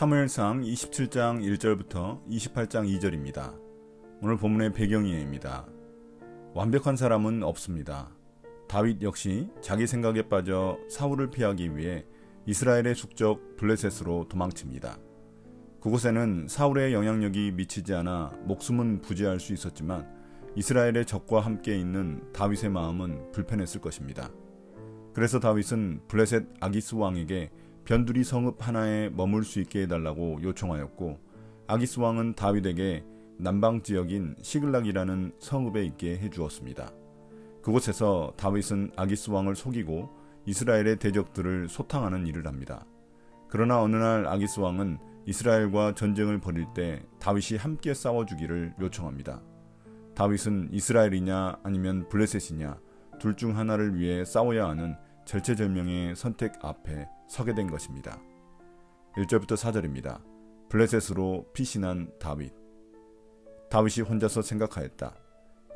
사무엘상 27장 1절부터 28장 2절입니다. 오늘 본문의 배경이입니다. 완벽한 사람은 없습니다. 다윗 역시 자기 생각에 빠져 사울을 피하기 위해 이스라엘의 숙적 블레셋으로 도망칩니다. 그곳에는 사울의 영향력이 미치지 않아 목숨은 부지할 수 있었지만 이스라엘의 적과 함께 있는 다윗의 마음은 불편했을 것입니다. 그래서 다윗은 블레셋 아기스 왕에게 변두리 성읍 하나에 머물 수 있게 해달라고 요청하였고 아기스 왕은 다윗에게 남방 지역인 시글락이라는 성읍에 있게 해주었습니다. 그곳에서 다윗은 아기스 왕을 속이고 이스라엘의 대적들을 소탕하는 일을 합니다. 그러나 어느 날 아기스 왕은 이스라엘과 전쟁을 벌일 때 다윗이 함께 싸워주기를 요청합니다. 다윗은 이스라엘이냐 아니면 블레셋이냐 둘 중 하나를 위해 싸워야 하는 절체절명의 선택 앞에 서게 된 것입니다. 1절부터 4절입니다. 블레셋으로 피신한 다윗. 다윗이 혼자서 생각하였다.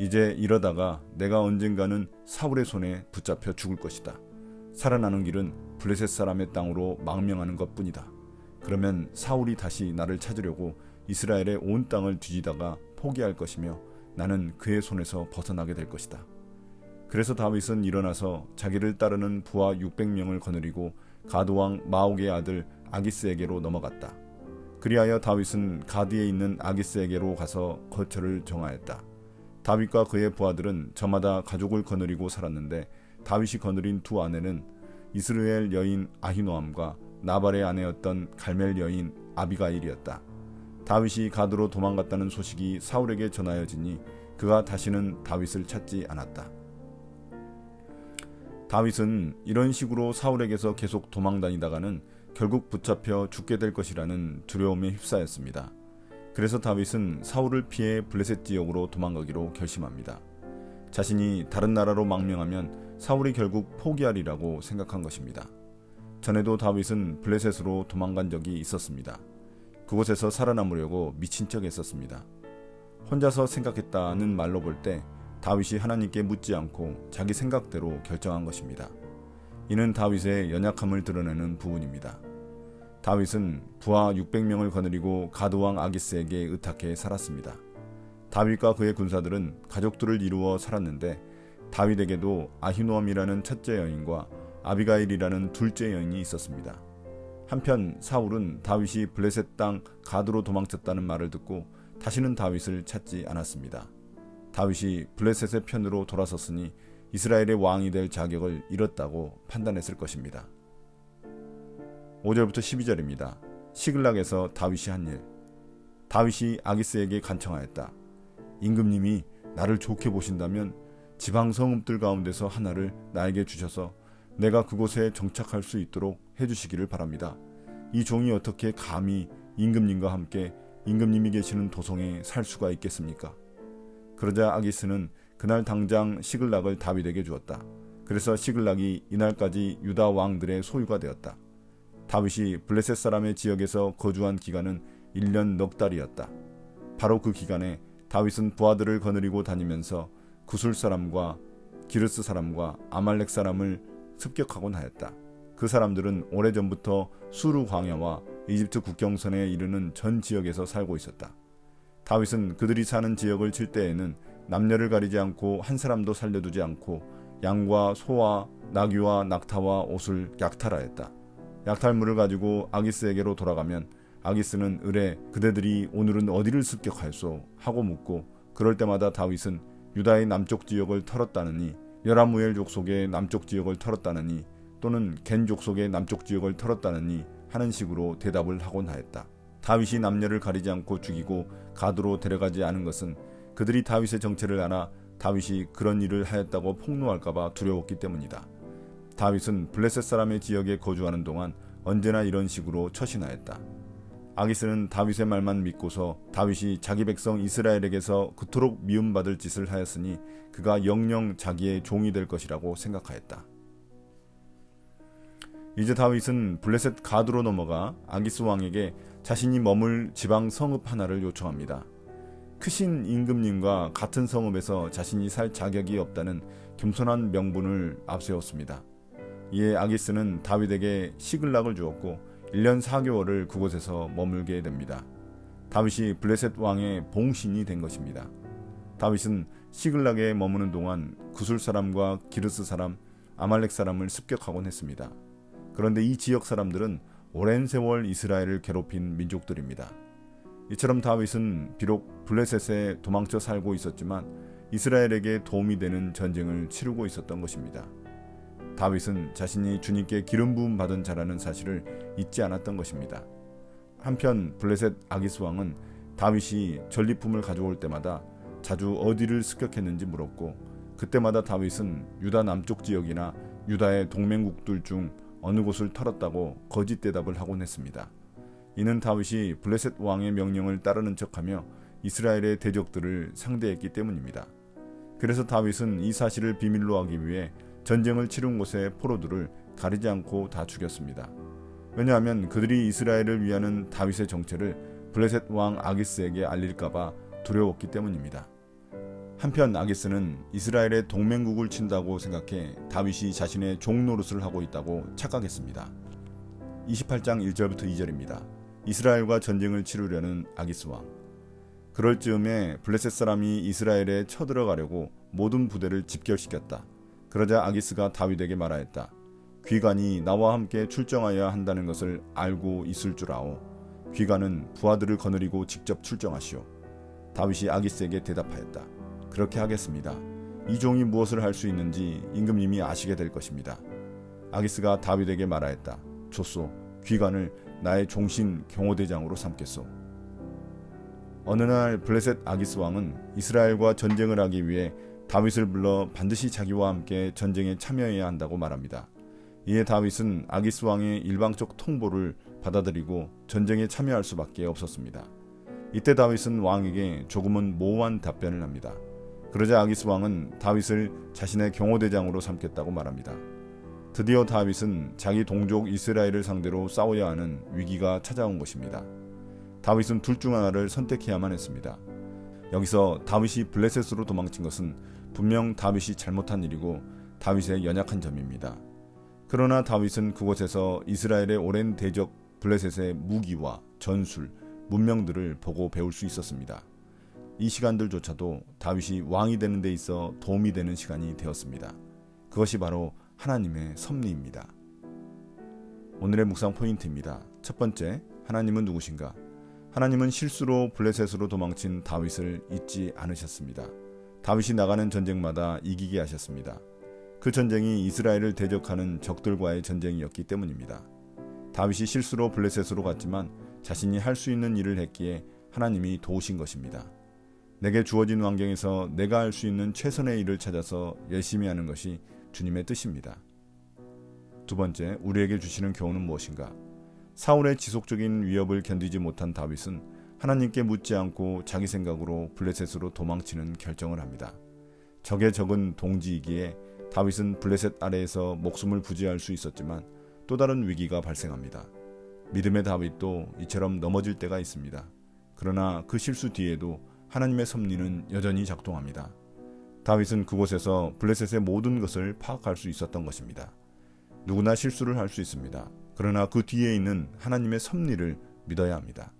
이제 이러다가 내가 언젠가는 사울의 손에 붙잡혀 죽을 것이다. 살아나는 길은 블레셋 사람의 땅으로 망명하는 것뿐이다. 그러면 사울이 다시 나를 찾으려고 이스라엘의 온 땅을 뒤지다가 포기할 것이며 나는 그의 손에서 벗어나게 될 것이다. 그래서 다윗은 일어나서 자기를 따르는 부하 600명을 거느리고 가드왕 마옥의 아들 아기스에게로 넘어갔다. 그리하여 다윗은 가드에 있는 아기스에게로 가서 거처를 정하였다. 다윗과 그의 부하들은 저마다 가족을 거느리고 살았는데 다윗이 거느린 두 아내는 이스라엘 여인 아히노암과 나발의 아내였던 갈멜 여인 아비가일이었다. 다윗이 가드로 도망갔다는 소식이 사울에게 전하여지니 그가 다시는 다윗을 찾지 않았다. 다윗은 이런 식으로 사울에게서 계속 도망다니다가는 결국 붙잡혀 죽게 될 것이라는 두려움에 휩싸였습니다. 그래서 다윗은 사울을 피해 블레셋 지역으로 도망가기로 결심합니다. 자신이 다른 나라로 망명하면 사울이 결국 포기하리라고 생각한 것입니다. 전에도 다윗은 블레셋으로 도망간 적이 있었습니다. 그곳에서 살아남으려고 미친 척 했었습니다. 혼자서 생각했다는 말로 볼 때 다윗이 하나님께 묻지 않고 자기 생각대로 결정한 것입니다. 이는 다윗의 연약함을 드러내는 부분입니다. 다윗은 부하 600명을 거느리고 가드왕 아기스에게 의탁해 살았습니다. 다윗과 그의 군사들은 가족들을 이루어 살았는데 다윗에게도 아히노암이라는 첫째 여인과 아비가일이라는 둘째 여인이 있었습니다. 한편 사울은 다윗이 블레셋 땅 가드로 도망쳤다는 말을 듣고 다시는 다윗을 찾지 않았습니다. 다윗이 블레셋의 편으로 돌아섰으니 이스라엘의 왕이 될 자격을 잃었다고 판단했을 것입니다. 5절부터 12절입니다. 시글락에서 다윗이 한 일. 다윗이 아기스에게 간청하였다. 임금님이 나를 좋게 보신다면 지방 성읍들 가운데서 하나를 나에게 주셔서 내가 그곳에 정착할 수 있도록 해주시기를 바랍니다. 이 종이 어떻게 감히 임금님과 함께 임금님이 계시는 도성에 살 수가 있겠습니까? 그러자 아기스는 그날 당장 시글락을 다윗에게 주었다. 그래서 시글락이 이날까지 유다 왕들의 소유가 되었다. 다윗이 블레셋 사람의 지역에서 거주한 기간은 1년 넉 달이었다. 바로 그 기간에 다윗은 부하들을 거느리고 다니면서 구술 사람과 기르스 사람과 아말렉 사람을 습격하곤 하였다. 그 사람들은 오래전부터 수루 광야와 이집트 국경선에 이르는 전 지역에서 살고 있었다. 다윗은 그들이 사는 지역을 칠 때에는 남녀를 가리지 않고 한 사람도 살려두지 않고 양과 소와 나귀와 낙타와 옷을 약탈하였다. 약탈물을 가지고 아기스에게로 돌아가면 아기스는 을에 그대들이 오늘은 어디를 습격할소 하고 묻고 그럴 때마다 다윗은 유다의 남쪽 지역을 털었다느니 여라무엘 족속의 남쪽 지역을 털었다느니 또는 겐 족속의 남쪽 지역을 털었다느니 하는 식으로 대답을 하곤 하였다. 다윗이 남녀를 가리지 않고 죽이고 가드로 데려가지 않은 것은 그들이 다윗의 정체를 알아 다윗이 그런 일을 하였다고 폭로할까봐 두려웠기 때문이다. 다윗은 블레셋 사람의 지역에 거주하는 동안 언제나 이런 식으로 처신하였다. 아기스는 다윗의 말만 믿고서 다윗이 자기 백성 이스라엘에게서 그토록 미움받을 짓을 하였으니 그가 영영 자기의 종이 될 것이라고 생각하였다. 이제 다윗은 블레셋 가드로 넘어가 아기스 왕에게 자신이 머물 지방 성읍 하나를 요청합니다. 크신 임금님과 같은 성읍에서 자신이 살 자격이 없다는 겸손한 명분을 앞세웠습니다. 이에 아기스는 다윗에게 시글락을 주었고 1년 4개월을 그곳에서 머물게 됩니다. 다윗이 블레셋 왕의 봉신이 된 것입니다. 다윗은 시글락에 머무는 동안 구술 사람과 기르스 사람, 아말렉 사람을 습격하곤 했습니다. 그런데 이 지역 사람들은 오랜 세월 이스라엘을 괴롭힌 민족들입니다. 이처럼 다윗은 비록 블레셋에 도망쳐 살고 있었지만 이스라엘에게 도움이 되는 전쟁을 치르고 있었던 것입니다. 다윗은 자신이 주님께 기름 부음 받은 자라는 사실을 잊지 않았던 것입니다. 한편 블레셋 아기스 왕은 다윗이 전리품을 가져올 때마다 자주 어디를 습격했는지 물었고 그때마다 다윗은 유다 남쪽 지역이나 유다의 동맹국들 중 어느 곳을 털었다고 거짓 대답을 하곤 했습니다. 이는 다윗이 블레셋 왕의 명령을 따르는 척하며 이스라엘의 대적들을 상대했기 때문입니다. 그래서 다윗은 이 사실을 비밀로 하기 위해 전쟁을 치른 곳의 포로들을 가리지 않고 다 죽였습니다. 왜냐하면 그들이 이스라엘을 위하는 다윗의 정체를 블레셋 왕 아기스에게 알릴까봐 두려웠기 때문입니다. 한편 아기스는 이스라엘의 동맹국을 친다고 생각해 다윗이 자신의 종 노릇을 하고 있다고 착각했습니다. 28장 1절부터 2절입니다. 이스라엘과 전쟁을 치르려는 아기스 왕. 그럴 즈음에 블레셋 사람이 이스라엘에 쳐들어가려고 모든 부대를 집결시켰다. 그러자 아기스가 다윗에게 말하였다. 귀관이 나와 함께 출정하여야 한다는 것을 알고 있을 줄 아오. 귀관은 부하들을 거느리고 직접 출정하시오. 다윗이 아기스에게 대답하였다. 그렇게 하겠습니다. 이 종이 무엇을 할 수 있는지 임금님이 아시게 될 것입니다. 아기스가 다윗에게 말하였다. 좋소. 귀관을 나의 종신 경호대장으로 삼겠소. 어느 날 블레셋 아기스 왕은 이스라엘과 전쟁을 하기 위해 다윗을 불러 반드시 자기와 함께 전쟁에 참여해야 한다고 말합니다. 이에 다윗은 아기스 왕의 일방적 통보를 받아들이고 전쟁에 참여할 수밖에 없었습니다. 이때 다윗은 왕에게 조금은 모호한 답변을 합니다. 그러자 아기스 왕은 다윗을 자신의 경호대장으로 삼겠다고 말합니다. 드디어 다윗은 자기 동족 이스라엘을 상대로 싸워야 하는 위기가 찾아온 것입니다. 다윗은 둘 중 하나를 선택해야만 했습니다. 여기서 다윗이 블레셋으로 도망친 것은 분명 다윗이 잘못한 일이고 다윗의 연약한 점입니다. 그러나 다윗은 그곳에서 이스라엘의 오랜 대적 블레셋의 무기와 전술, 문명들을 보고 배울 수 있었습니다. 이 시간들조차도 다윗이 왕이 되는 데 있어 도움이 되는 시간이 되었습니다. 그것이 바로 하나님의 섭리입니다. 오늘의 묵상 포인트입니다. 첫 번째, 하나님은 누구신가? 하나님은 실수로 블레셋으로 도망친 다윗을 잊지 않으셨습니다. 다윗이 나가는 전쟁마다 이기게 하셨습니다. 그 전쟁이 이스라엘을 대적하는 적들과의 전쟁이었기 때문입니다. 다윗이 실수로 블레셋으로 갔지만 자신이 할 수 있는 일을 했기에 하나님이 도우신 것입니다. 내게 주어진 환경에서 내가 할 수 있는 최선의 일을 찾아서 열심히 하는 것이 주님의 뜻입니다. 두 번째, 우리에게 주시는 교훈은 무엇인가? 사울의 지속적인 위협을 견디지 못한 다윗은 하나님께 묻지 않고 자기 생각으로 블레셋으로 도망치는 결정을 합니다. 적의 적은 동지이기에 다윗은 블레셋 아래에서 목숨을 부지할 수 있었지만 또 다른 위기가 발생합니다. 믿음의 다윗도 이처럼 넘어질 때가 있습니다. 그러나 그 실수 뒤에도 하나님의 섭리는 여전히 작동합니다. 다윗은 그곳에서 블레셋의 모든 것을 파악할 수 있었던 것입니다. 누구나 실수를 할 수 있습니다. 그러나 그 뒤에 있는 하나님의 섭리를 믿어야 합니다.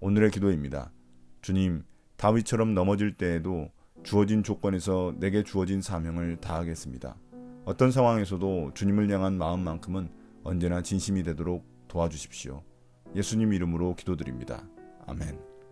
오늘의 기도입니다. 주님, 다윗처럼 넘어질 때에도 주어진 조건에서 내게 주어진 사명을 다하겠습니다. 어떤 상황에서도 주님을 향한 마음만큼은 언제나 진심이 되도록 도와주십시오. 예수님 이름으로 기도드립니다. 아멘.